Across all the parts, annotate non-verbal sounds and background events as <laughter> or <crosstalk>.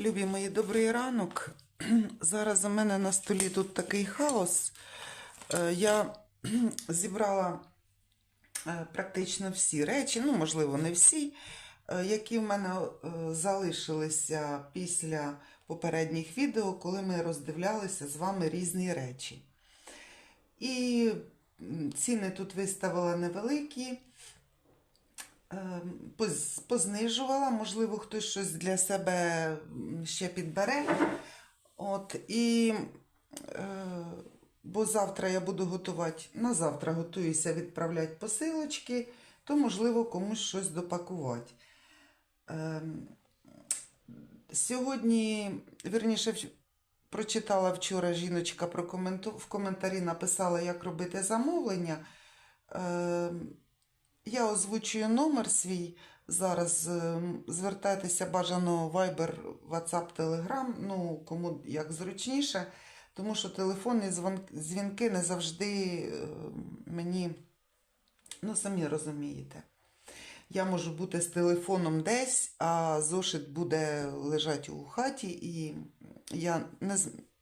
Любі мої, добрий ранок. <clears throat> Зараз у мене на столі тут такий хаос. Е, Я <clears throat> зібрала е, практично всі речі, ну, можливо, не всі, е, які в мене залишилися після попередніх відео, коли ми роздивлялися з вами різні речі. І ціни тут виставила невеликі. Ем, поз- познижувала, можливо, хтось щось для себе ще підбере. От, і, е, бо завтра я буду готувати, на завтра готуюся відправляти посилочки, то, можливо, комусь щось допакувати. Ем, сьогодні, вірніше, прочитала вчора жіночка прокоменту, в коментарі написала, як робити замовлення. Я озвучую номер свій. Зараз ем, звертайтеся бажано Viber, WhatsApp, Telegram, ну кому як зручніше, тому що телефонні дзвінки не завжди ем, мені, ну самі розумієте. Я можу бути з телефоном десь, а зошит буде лежати у хаті, і я не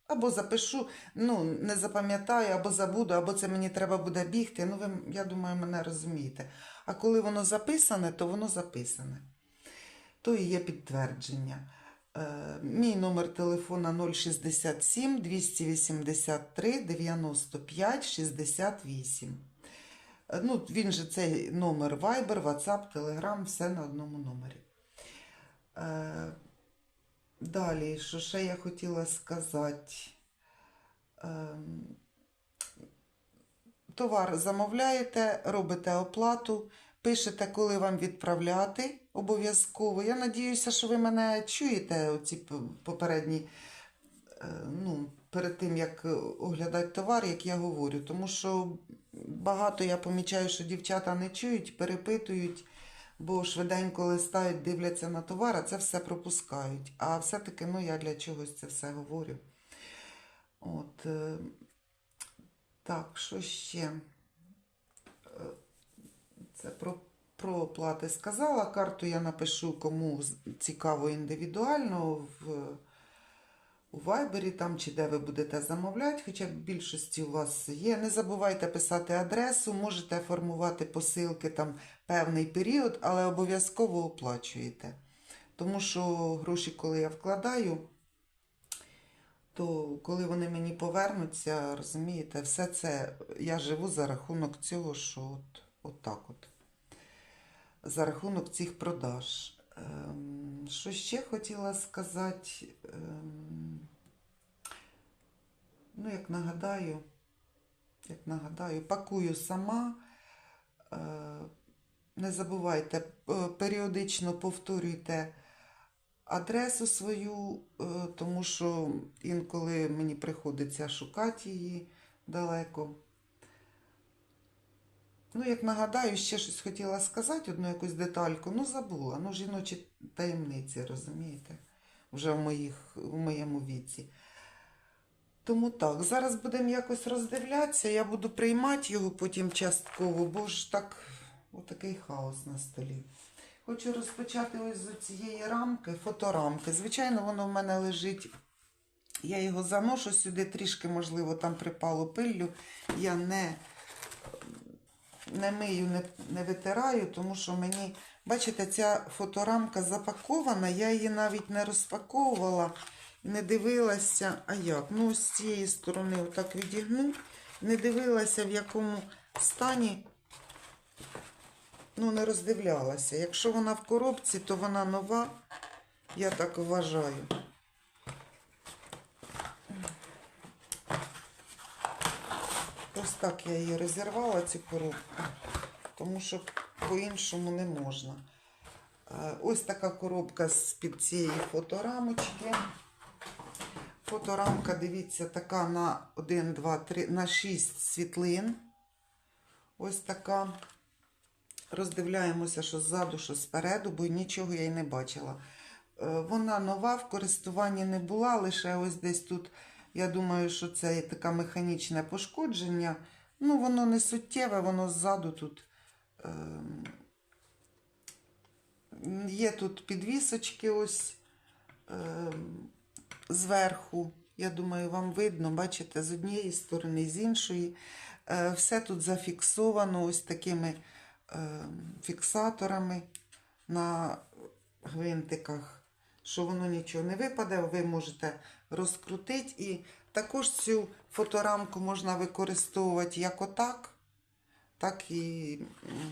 або запишу, ну не запам'ятаю, або забуду, або це мені треба буде бігти. Ну, ви, я думаю, мене розумієте. А коли воно записане, то воно записане. То і є підтвердження. Е, мій номер телефона 067 283 95 68. Е, Ну, він же цей номер Viber, WhatsApp, Telegram, все на одному номері. Далі, що ще я хотіла сказати? Товар замовляєте, робите оплату, пишете, коли вам відправляти обов'язково. Я надіюся, що ви мене чуєте, оці попередні, е, ну, перед тим, як оглядати товар, як я говорю. Тому що багато я помічаю, що дівчата не чують, перепитують, бо швиденько листають, дивляться на товар, а це все пропускають. А все-таки ну, я для чогось це все говорю. От, е, так, що ще? Е, Це про, про оплати сказала. Карту я напишу, кому цікаво індивідуально в, у Вайбері там чи де ви будете замовляти, хоча в більшості у вас є. Не забувайте писати адресу, можете формувати посилки там певний період, але обов'язково оплачуєте. Тому що гроші, коли я вкладаю, то коли вони мені повернуться, розумієте, все це я живу за рахунок цього, що от, от так от. За рахунок цих продаж. Ем, що ще хотіла сказати? Ем, ну, як нагадаю, як нагадаю, пакую сама. Е, не забувайте, е, періодично повторюйте адресу свою, е, тому що інколи мені приходиться шукати її далеко. Ну, як нагадаю, ще щось хотіла сказати, одну якусь детальку, ну забула. Ну, жіночі таємниці, розумієте, вже в, моїх, в моєму віці. Тому так, зараз будемо якось роздивлятися, я буду приймати його потім частково, бо ж так, отакий хаос на столі. Хочу розпочати ось з цієї рамки, фоторамки. Звичайно, воно в мене лежить. Я його заношу сюди, трішки, можливо, там припало пиллю. Я не, не мию, не, не витираю, тому що мені, бачите, ця фоторамка запакована, я її навіть не розпаковувала, не дивилася, а як? Ну, з цієї сторони отак відігну, не дивилася, в якому стані ну, не роздивлялася. Якщо вона в коробці, то вона нова, я так вважаю. Ось так я її розірвала, цю коробку, тому що по-іншому не можна. Е, Ось така коробка з-під цієї фоторамочки. Фоторамка, дивіться, така на 1, 2, 3, на 6 світлин. Ось така. Роздивляємося, що ззаду, що спереду, бо нічого я й не бачила. Е, Вона нова, в користуванні не була, лише ось десь тут, я думаю, що це таке механічне пошкодження. Ну, воно не суттєве, воно ззаду тут. ем, Є тут підвісочки ось ем, зверху. Я думаю, вам видно, бачите, з однієї сторони, з іншої. Е, Все тут зафіксовано ось такими фіксаторами на гвинтиках, що воно нічого не випаде, ви можете розкрутити. І також цю фоторамку можна використовувати як отак, так і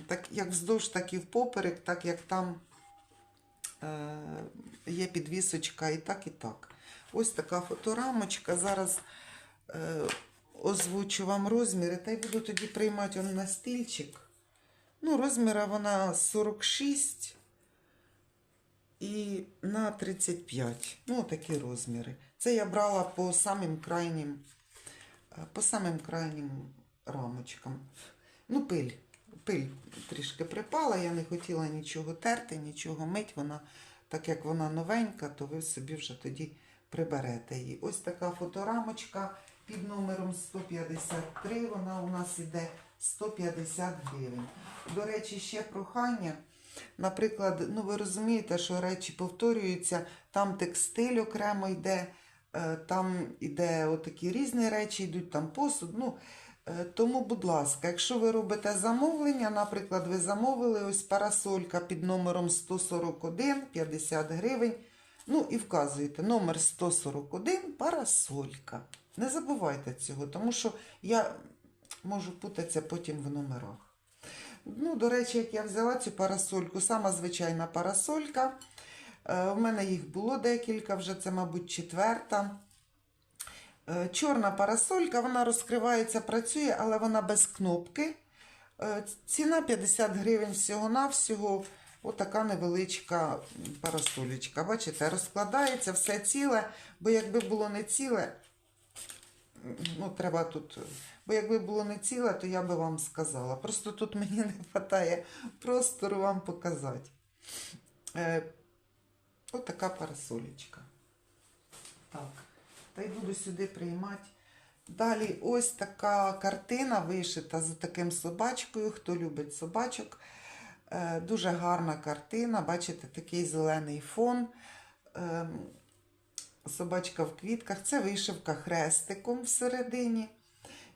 так, як вздовж, так і впоперек, так як там е, є підвісочка і так, і так. Ось така фоторамочка. Зараз е, озвучу вам розміри, та й буду тоді приймати он на стільчик. Ну, розміра вона 46 і на 35. Ну, такі розміри. Це я брала по самим крайнім, е, по самим крайнім рамочкам. Ну, пиль. Пиль трішки припала, я не хотіла нічого терти, нічого мить. Вона, так як вона новенька, то ви собі вже тоді приберете її. Ось така фоторамочка під номером 153. Вона у нас іде 150 гривень. До речі, ще прохання. Наприклад, ну ви розумієте, що речі повторюються, там текстиль окремо йде, е, там іде отакі різні речі, йдуть там посуд. Ну, е, тому, будь ласка, якщо ви робите замовлення, наприклад, ви замовили ось парасолька під номером 141, 50 гривень. Ну і вказуєте номер 141 парасолька. Не забувайте цього, тому що я можу путатися потім в номерах. Ну, до речі, як я взяла цю парасольку, сама звичайна парасолька. Е, У мене їх було декілька, вже це, мабуть, четверта. Е, Чорна парасолька, вона розкривається, працює, але вона без кнопки. Е, Ціна 50 гривень всього-навсього. Отака невеличка парасолечка. Бачите, розкладається все ціле, бо якби було не ціле, ну, треба тут. Бо якби було не ціле, то я би вам сказала. Просто тут мені <laughs> не вистачає простору вам показати. Е, отака парасолечка. Так, та й буду сюди приймати. Далі ось така картина вишита за таким собачкою. Хто любить собачок. Е, дуже гарна картина. Бачите, такий зелений фон. Е, собачка в квітках. Це вишивка хрестиком всередині.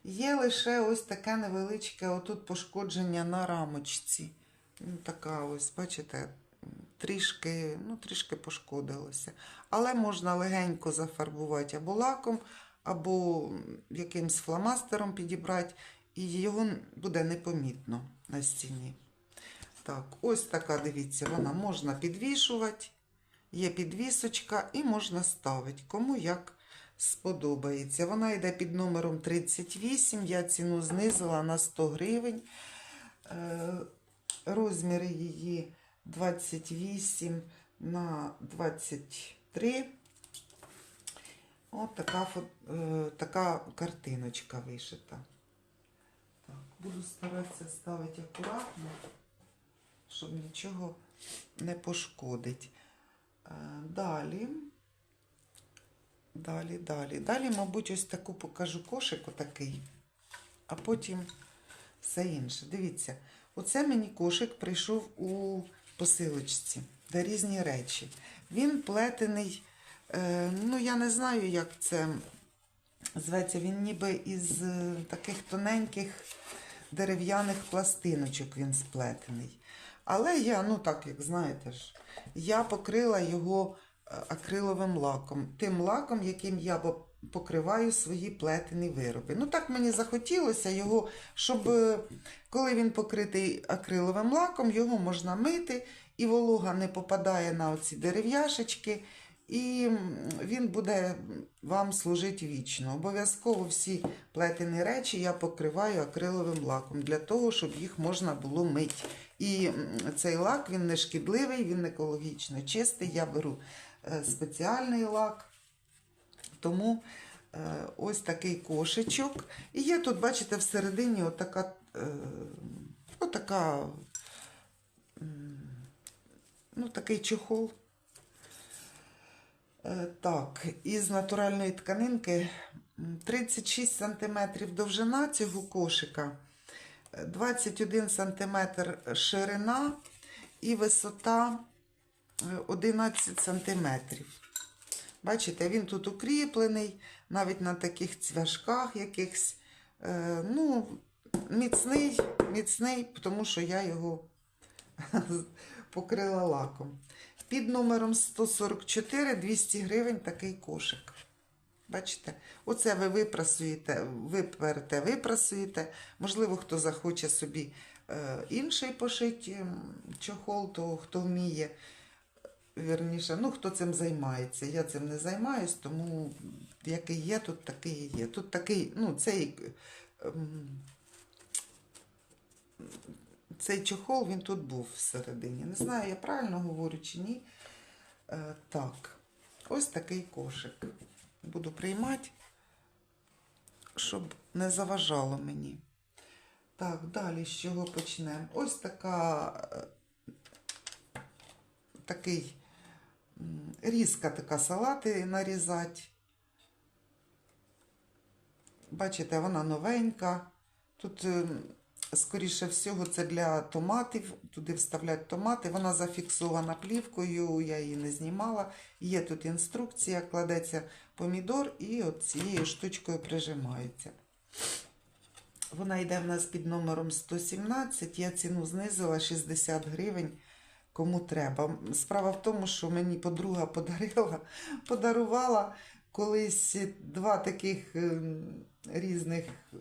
Є лише ось таке невеличке отут пошкодження на рамочці. Ну, Така ось, бачите, трішки, ну, трішки пошкодилося. Але можна легенько зафарбувати або лаком, або якимсь фломастером підібрати, і його буде непомітно на стіні. Так, ось така, дивіться, вона можна підвішувати, є підвісочка і можна ставити, кому як сподобається. Вона йде під номером 38, я ціну знизила на 100 гривень. Е, Розміри її 28 на 23. От така, е, така картиночка вишита. Так, буду старатися ставити акуратно, щоб нічого не пошкодить. Е, Далі. Далі, далі. Далі, мабуть, ось таку покажу кошик отакий, а потім все інше. Дивіться, оце мені кошик прийшов у посилочці, де різні речі. Він плетений, е, ну я не знаю, як це зветься, він ніби із е, таких тоненьких дерев'яних пластиночок він сплетений. Але я, ну так як знаєте ж, я покрила його акриловим лаком, тим лаком, яким я покриваю свої плетені вироби. Ну так мені захотілося його, щоб е, коли він покритий акриловим лаком, його можна мити, і волога не попадає на оці дерев'яшечки, і він буде вам служити вічно. Обов'язково всі плетені речі я покриваю акриловим лаком для того, щоб їх можна було мити. І цей лак він не шкідливий, він екологічно чистий. Я беру е, спеціальний лак. Тому е, ось такий кошечок. І є тут, бачите, всередині отака, е, отака ну, такий чохол. Е, Так, із натуральної тканинки 36 см довжина цього кошика, е, 21 см ширина і висота е, 11 см. Бачите, він тут укріплений, навіть на таких цвяшках якихось. Е, ну, міцний, міцний, тому що я його <laughs> покрила лаком. Під номером 144 200 гривень такий кошик. Бачите? Оце ви випрасуєте, виперете, випрасуєте. Можливо, хто захоче собі е, інший пошити чохол, то хто вміє. Вірніше, ну хто цим займається. Я цим не займаюсь, тому який є, тут такий є. Тут такий, ну, цей, ем, цей чохол він тут був всередині. Не знаю, я правильно говорю чи ні. Е, так, ось такий кошик. Буду приймати, щоб не заважало мені. Так, далі з чого почнемо? Ось така, е, такий різка така салати нарізати. Бачите, вона новенька. Тут, е, скоріше всього, це для томатів. Туди вставляють томати. Вона зафіксована плівкою, я її не знімала. Є тут інструкція, кладеться помідор і от цією штучкою прижимається. Вона йде в нас під номером 117. Я ціну знизила 60 гривень. Кому треба. Справа в тому, що мені подруга подарила, подарувала колись два таких ем, різних е,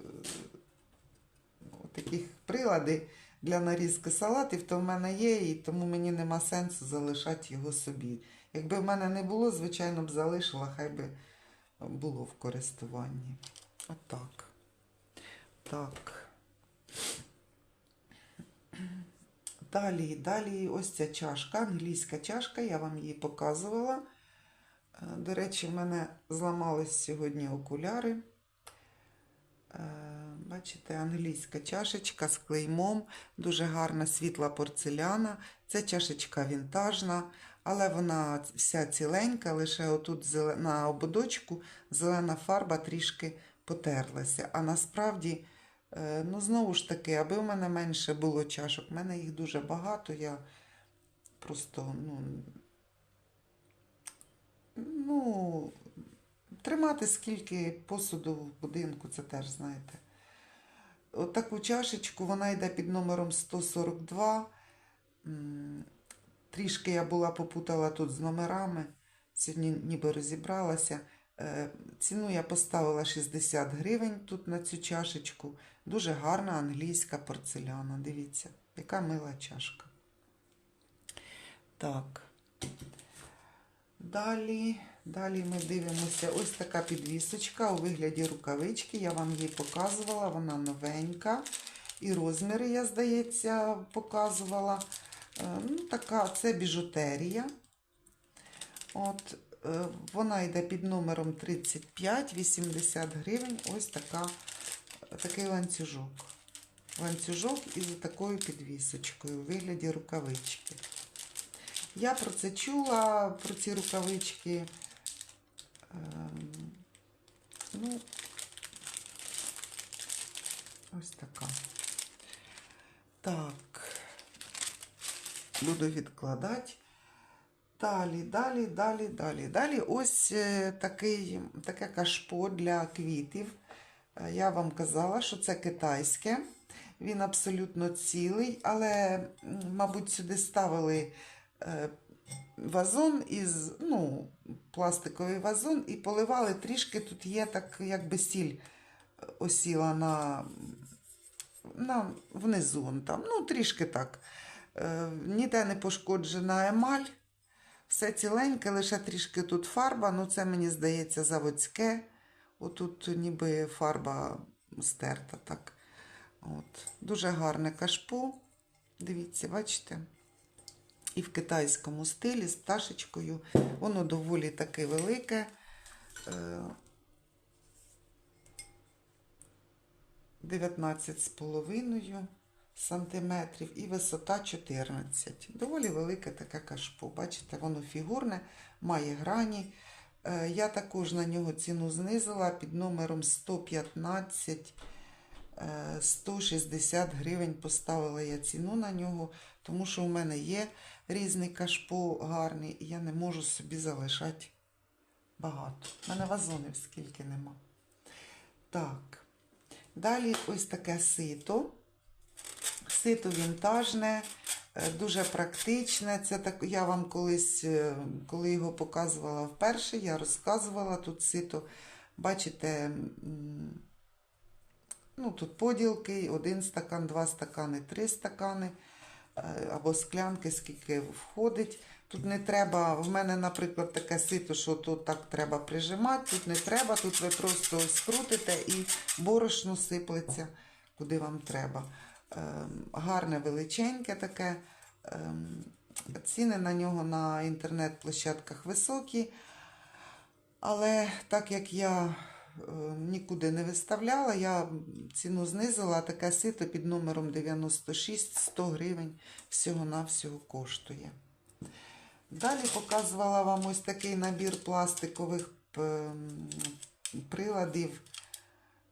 таких прилади для нарізки салатів, то в мене є, і тому мені нема сенсу залишати його собі. Якби в мене не було, звичайно б залишила, хай би було в користуванні. Отак. Так. Далі, далі ось ця чашка, англійська чашка, я вам її показувала. Е, До речі, в мене зламались сьогодні окуляри. Е, Бачите, англійська чашечка з клеймом, дуже гарна світла порцеляна. Це чашечка вінтажна, але вона вся ціленька, лише отут на ободочку зелена фарба трішки потерлася. А насправді, ну знову ж таки, аби в мене менше було чашок, в мене їх дуже багато, я просто, ну, ну, тримати скільки посуду в будинку, це теж знаєте. От таку чашечку, вона йде під номером 142. Трішки я була попутала тут з номерами. Сьогодні ніби розібралася. Е, Ціну я поставила 60 гривень тут на цю чашечку. Дуже гарна англійська порцеляна. Дивіться, яка мила чашка. Так. Далі, далі ми дивимося. Ось така підвісочка у вигляді рукавички. Я вам її показувала, вона новенька. І розміри, я, здається, показувала. Е, Ну, така, це біжутерія. От, вона йде під номером 35, 80 гривень. Ось така, такий ланцюжок. Ланцюжок із такою підвісочкою у вигляді рукавички. Я про це чула, про ці рукавички. Ем, ну, ось така. Так. Буду відкладати. Далі, далі, далі, далі. Далі ось е, такий, таке кашпо для квітів. Е, Я вам казала, що це китайське. Він абсолютно цілий, але, мабуть, сюди ставили е, вазон із, ну, пластиковий вазон і поливали трішки. Тут є так, якби сіль осіла на, на внизу. Там. Ну, трішки так. Ніде не пошкоджена емаль. Все ціленьке, лише трішки тут фарба. Ну, це мені здається заводське. Отут ніби фарба стерта. так. От. Дуже гарне кашпо. Дивіться, бачите? І в китайському стилі з пташечкою. Воно доволі таке велике. Е, 19,5 сантиметрів і висота 14. Доволі велике таке кашпо. Бачите, воно фігурне, має грані. Е, Я також на нього ціну знизила під номером 115 е, 160 гривень поставила я ціну на нього, тому що у мене є різний кашпо гарний, і я не можу собі залишати Багато. У мене вазонів скільки нема. Так. Далі ось таке сито. Сито вінтажне, е, дуже практичне. Це так, я вам колись, е, коли його показувала вперше, я розказувала тут сито. Бачите, ну, тут поділки, один стакан, два стакани, три стакани е, або склянки, скільки входить. Тут не треба, в мене, наприклад, таке сито, що тут так треба прижимати, тут не треба, тут ви просто скрутите і борошно сиплеться, куди вам треба. Ем, гарне, величеньке таке. Ем, ціни на нього на інтернет-площадках високі. Але так як я е, нікуди не виставляла, я ціну знизила, таке сито під номером 96 100 гривень всього-навсього коштує. Далі показувала вам ось такий набір пластикових приладів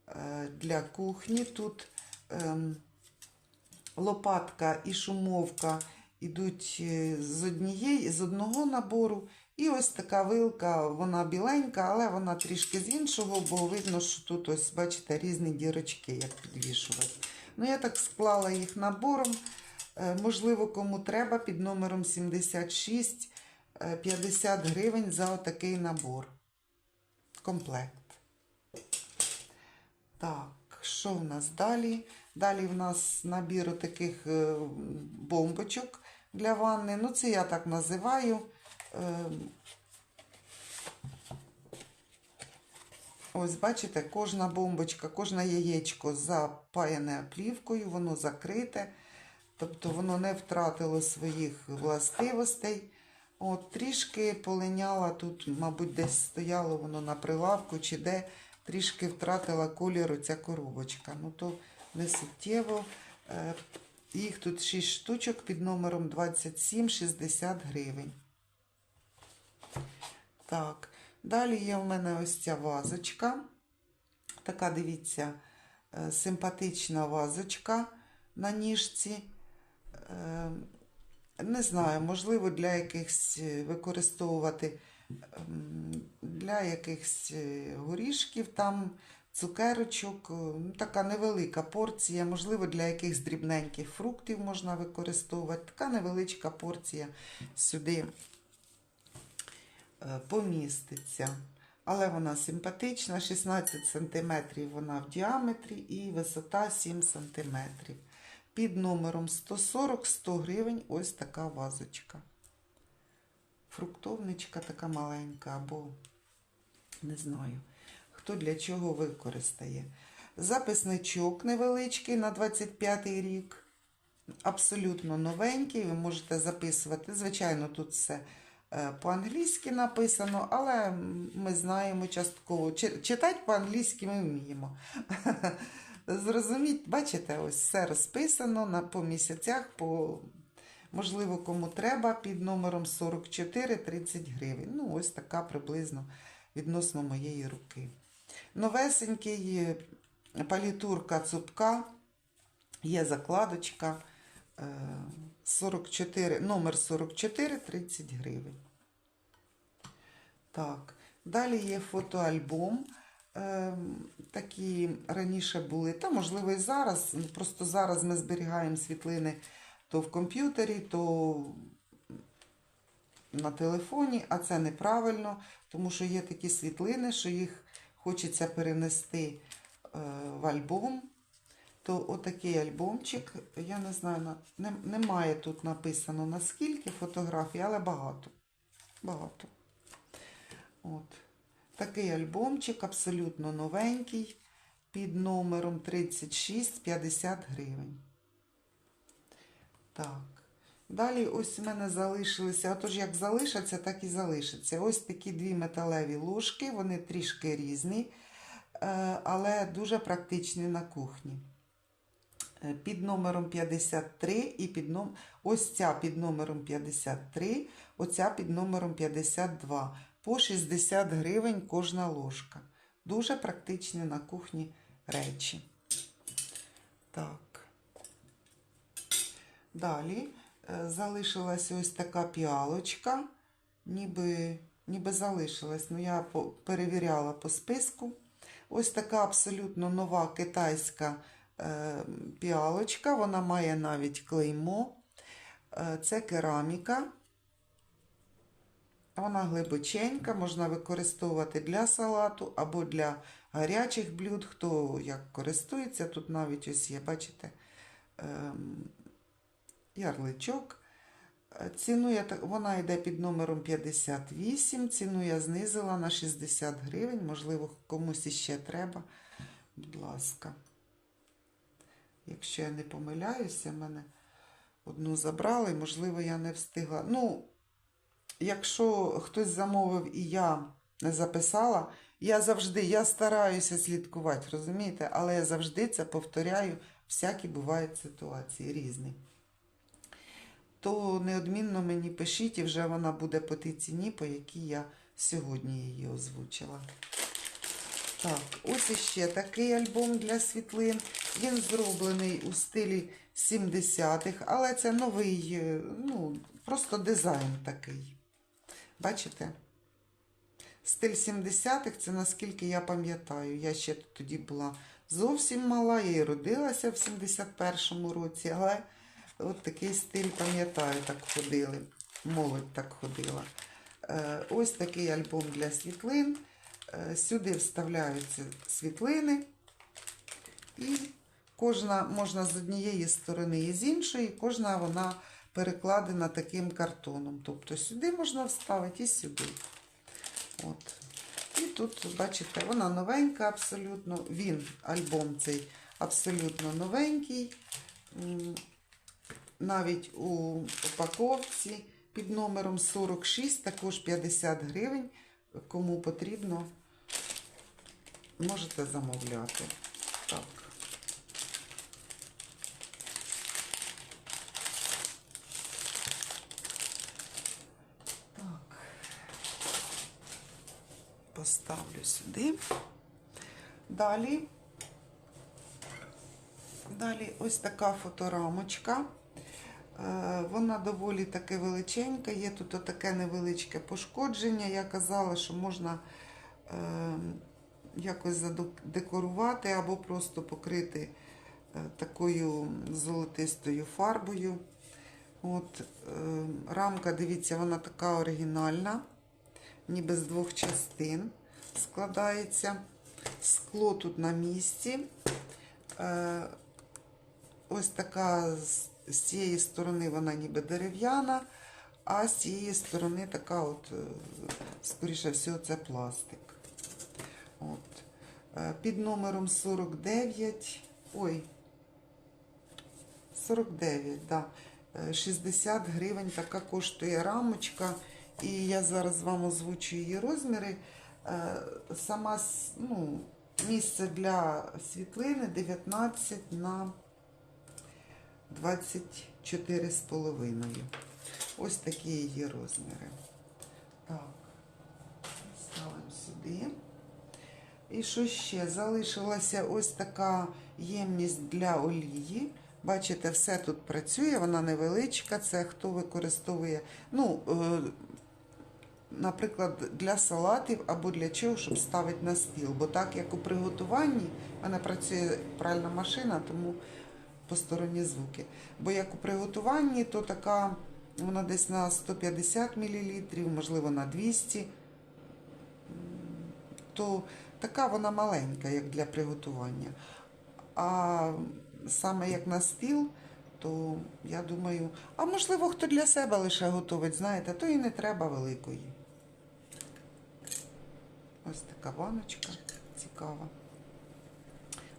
е, для кухні. Тут ем, лопатка і шумовка йдуть е, з однієї, з одного набору. І ось така вилка, вона біленька, але вона трішки з іншого, бо видно, що тут ось, бачите, різні дірочки, як підвішувати. Ну, я так склала їх набором. Е, Можливо, кому треба під номером 76 е, 50 гривень за отакий набор. Комплект. Так, що в нас далі? Далі в нас набір таких бомбочок для ванни. Ну, це я так називаю. Е, Ось, бачите, кожна бомбочка, кожне яєчко запаяне плівкою, воно закрите, тобто воно не втратило своїх властивостей. От, трішки полиняла тут, мабуть, десь стояло воно на прилавку, чи де трішки втратила кольору ця коробочка. Ну, то не суттєво. Е, Їх тут 6 штучок під номером 27,60 гривень. Так, далі є в мене ось ця вазочка. Така, дивіться, е, симпатична вазочка на ніжці. Е, Не знаю, можливо, для якихось використовувати ем, для якихось е, горішків, там цукерочок, е, ну, така невелика порція, можливо, для якихось дрібненьких фруктів можна використовувати. Така невеличка порція сюди е, поміститься. Але вона симпатична, 16 см вона в діаметрі і висота 7 см. Під номером 140-100 гривень ось така вазочка. Фруктовничка така маленька, або не знаю, хто для чого використає. Записничок невеличкий на 25 рік. Абсолютно новенький, ви можете записувати. Звичайно, тут все е, по-англійськи написано, але ми знаємо частково. Читати по-англійськи ми вміємо. <laughs> Зрозуміть, бачите, ось все розписано на, по місяцях, по, можливо, кому треба, під номером 44-30 гривень. Ну, ось така приблизно відносно моєї руки. Новесенький е, палітурка цупка, є закладочка. е, 44, номер 44, 30 гривень. Так, далі є фотоальбом. Ем, Такі раніше були, та можливо і зараз. Просто зараз ми зберігаємо світлини то в комп'ютері, то на телефоні, а це неправильно, тому що є такі світлини, що їх хочеться перенести е, в альбом. То отакий альбомчик, я не знаю, немає тут написано наскільки фотографій, але багато. Багато. От. Такий альбомчик абсолютно новенький, під номером 36,50 гривень. Так. Далі ось у мене залишилися, отож як залишаться, так і залишаться. Ось такі дві металеві ложки, вони трішки різні, е, але дуже практичні на кухні. Е, Під номером 53 і під ном... ось ця під номером 53, оця під номером 52. По 60 гривень кожна ложка. Дуже практичні на кухні речі. Так. Далі залишилася ось така піалочка, ніби ніби залишилась. Ну, я перевіряла по списку. Ось така абсолютно нова китайська е, піалочка. Вона має навіть клеймо. Е, це кераміка. Вона глибоченька, можна використовувати для салату або для гарячих блюд. Хто як користується, тут навіть ось є, бачите, ем, ярличок. Е, Ціну я, вона йде під номером 58. Ціну я знизила на 60 гривень. Можливо, комусь іще треба. Будь ласка. Якщо я не помиляюся, мене одну забрали, можливо, я не встигла. Ну, якщо хтось замовив і я не записала, я завжди я стараюся слідкувати, розумієте? Але я завжди це повторяю, всякі бувають ситуації різні. То неодмінно мені пишіть, і вже вона буде по тій ціні, по якій я сьогодні її озвучила. Так, ось іще такий альбом для світлин. Він зроблений у стилі 70-х, але це новий, е, ну, просто дизайн такий. Бачите? Стиль 70-х це наскільки я пам'ятаю. Я ще тоді була зовсім мала, я і родилася в 71-му році, але от такий стиль пам'ятаю, так ходили. Молодь так ходила. Е, Ось такий альбом для світлин. Е, Сюди вставляються світлини, і кожна можна з однієї сторони і з іншої, кожна вона перекладена таким картоном. Тобто сюди можна вставити і сюди. От. І тут, бачите, вона новенька абсолютно. Він, альбом цей абсолютно новенький. Навіть у упаковці під номером 46, також 50 гривень. Кому потрібно, можете замовляти. Так. Так. Поставлю сюди. Далі. Далі ось така фоторамочка. Е, Вона доволі таки величенька, є тут таке невеличке пошкодження. Я казала, що можна е, якось задекорувати або просто покрити е, такою золотистою фарбою. От, рамка, дивіться, вона така оригінальна, ніби з двох частин складається. Скло тут на місці. Ось така з, цієї сторони вона ніби дерев'яна, а з цієї сторони така, от, е, скоріше всього, це пластик. От. Е, Під номером 49. Ой, 49, да. Е, 60 гривень така коштує рамочка. І я зараз вам озвучу її розміри. Е, Сама ну, місце для світлини 19 на 24,5. Ось такі її розміри. Так, ставимо сюди. І що ще? Залишилася ось така ємність для олії. Бачите, все тут працює, вона невеличка. Це хто використовує, ну, е, наприклад, для салатів або для чого, щоб ставити на стіл. Бо так як у приготуванні, в мене працює пральна машина, тому посторонні звуки. Бо як у приготуванні, то така вона десь на 150 мл, можливо, на 200 то така вона маленька, як для приготування. А саме як на стіл, то я думаю, а можливо, хто для себе лише готовить, знаєте, то і не треба великої. Ось така баночка цікава.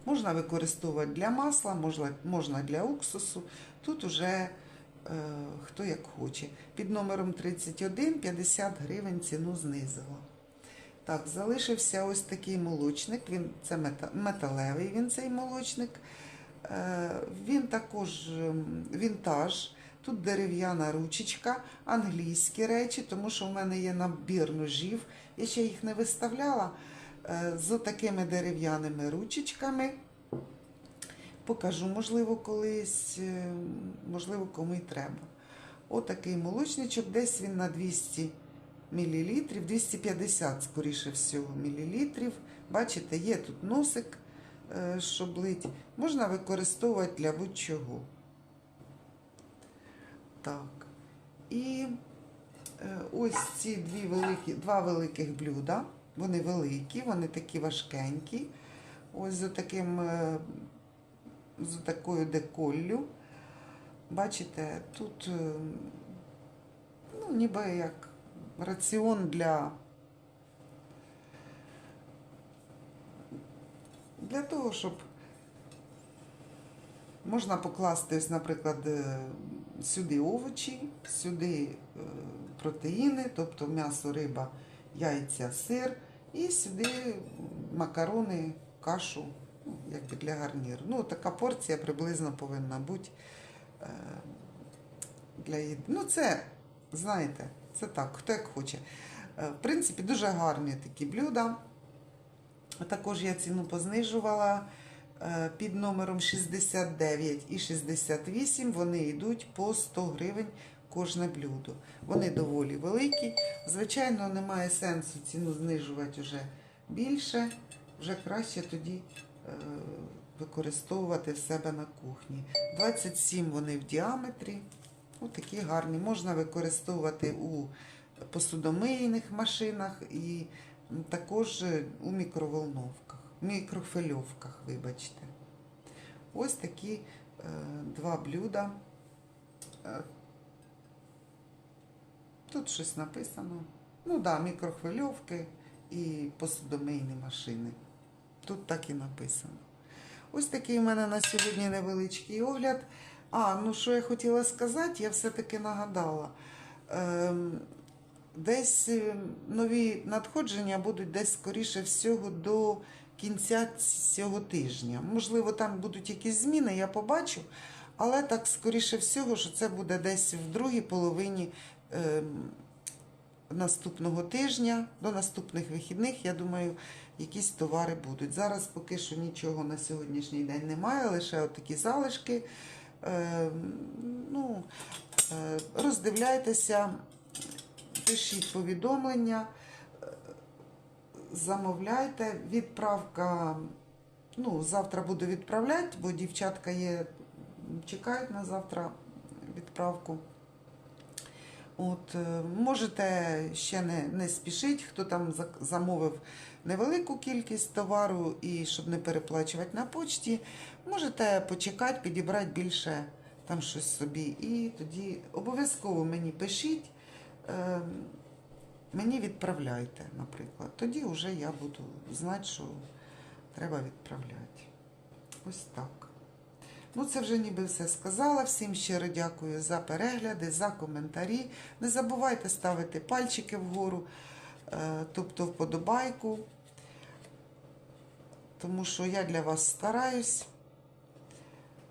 Можна використовувати для масла, можна, для уксусу. Тут уже е, хто як хоче. Під номером 31 50 гривень ціну знизила. Так, залишився ось такий молочник. Він, це мета- металевий він цей молочник. Е, він також ем, вінтаж. Тут дерев'яна ручечка, англійські речі, тому що в мене є набір ножів. Я ще їх не виставляла з такими дерев'яними ручечками. Покажу, можливо, колись, е, можливо, кому й треба. Отакий молочничок, десь він на 200 мілілітрів, 250, скоріше всього, мілілітрів. Бачите, є тут носик, е, щоб лить. Можна використовувати для будь-чого. Так. І е, ось ці дві великі, два великих блюда. Вони великі, вони такі важкенькі. Ось з таким, е, з такою деколлю. Бачите, тут е, ну, ніби як раціон для, для того, щоб можна покласти, ось, наприклад, е, сюди овочі, сюди протеїни, тобто м'ясо, риба, яйця, сир, і сюди макарони, кашу, ну, якби для гарніру. Ну, така порція приблизно повинна бути е, для їди. Ну, це, знаєте, це так, хто як хоче. Е, В принципі, дуже гарні такі блюда. Також я ціну познижувала е, під номером 69 і 68. Вони йдуть по 100 гривень кожне блюдо. Вони доволі великі. Звичайно, немає сенсу ціну знижувати вже більше. Вже краще тоді е, використовувати в себе на кухні. 27 вони в діаметрі. Ось такі гарні. Можна використовувати у посудомийних машинах і також у мікроволновках, мікрохвильовках, вибачте. Ось такі е, два блюда. Тут щось написано. Ну так, да, мікрохвильовки і посудомийні машини. Тут так і написано. Ось такий у мене на сьогодні невеличкий огляд. А, ну що я хотіла сказати, я все-таки нагадала. Ем, десь е, нові надходження будуть десь, скоріше всього, до кінця цього тижня. Можливо, там будуть якісь зміни, я побачу. Але так, скоріше всього, що це буде десь в другій половині наступного тижня, до наступних вихідних, я думаю, якісь товари будуть. Зараз поки що нічого на сьогоднішній день немає, лише отакі залишки. Е, ну, е, роздивляйтеся, пишіть повідомлення, е, замовляйте. Відправка. Ну, завтра буду відправляти, бо дівчатка є, чекають на завтра відправку. От, е, можете ще не, не спішіть, хто там замовив невелику кількість товару і щоб не переплачувати на почті, можете почекати, підібрати більше там щось собі. І тоді обов'язково мені пишіть, е, мені відправляйте, наприклад. Тоді вже я буду знати, що треба відправляти. Ось так. Ну, це вже ніби все сказала. Всім щиро дякую за перегляди, за коментарі. Не забувайте ставити пальчики вгору, е, тобто вподобайку, тому що я для вас стараюсь.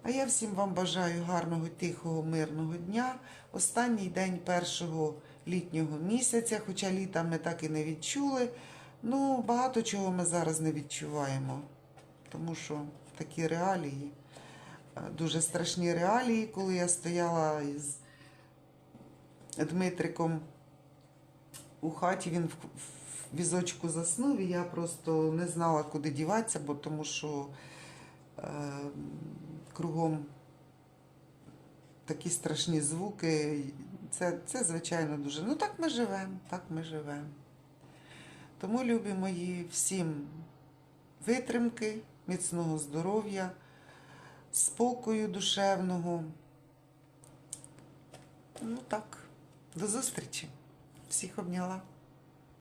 А я всім вам бажаю гарного, тихого, мирного дня. Останній день першого літнього місяця, хоча літа ми так і не відчули. Ну, багато чого ми зараз не відчуваємо, тому що такі реалії дуже страшні реалії, коли я стояла із Дмитриком у хаті, він в візочку заснув, і я просто не знала, куди діватися, бо тому що е, кругом такі страшні звуки. Це, це, звичайно, дуже. Ну так ми живемо, так ми живемо. Тому, любі мої, всім витримки, міцного здоров'я спокою душевного. Ну так, до зустрічі. Всіх обняла.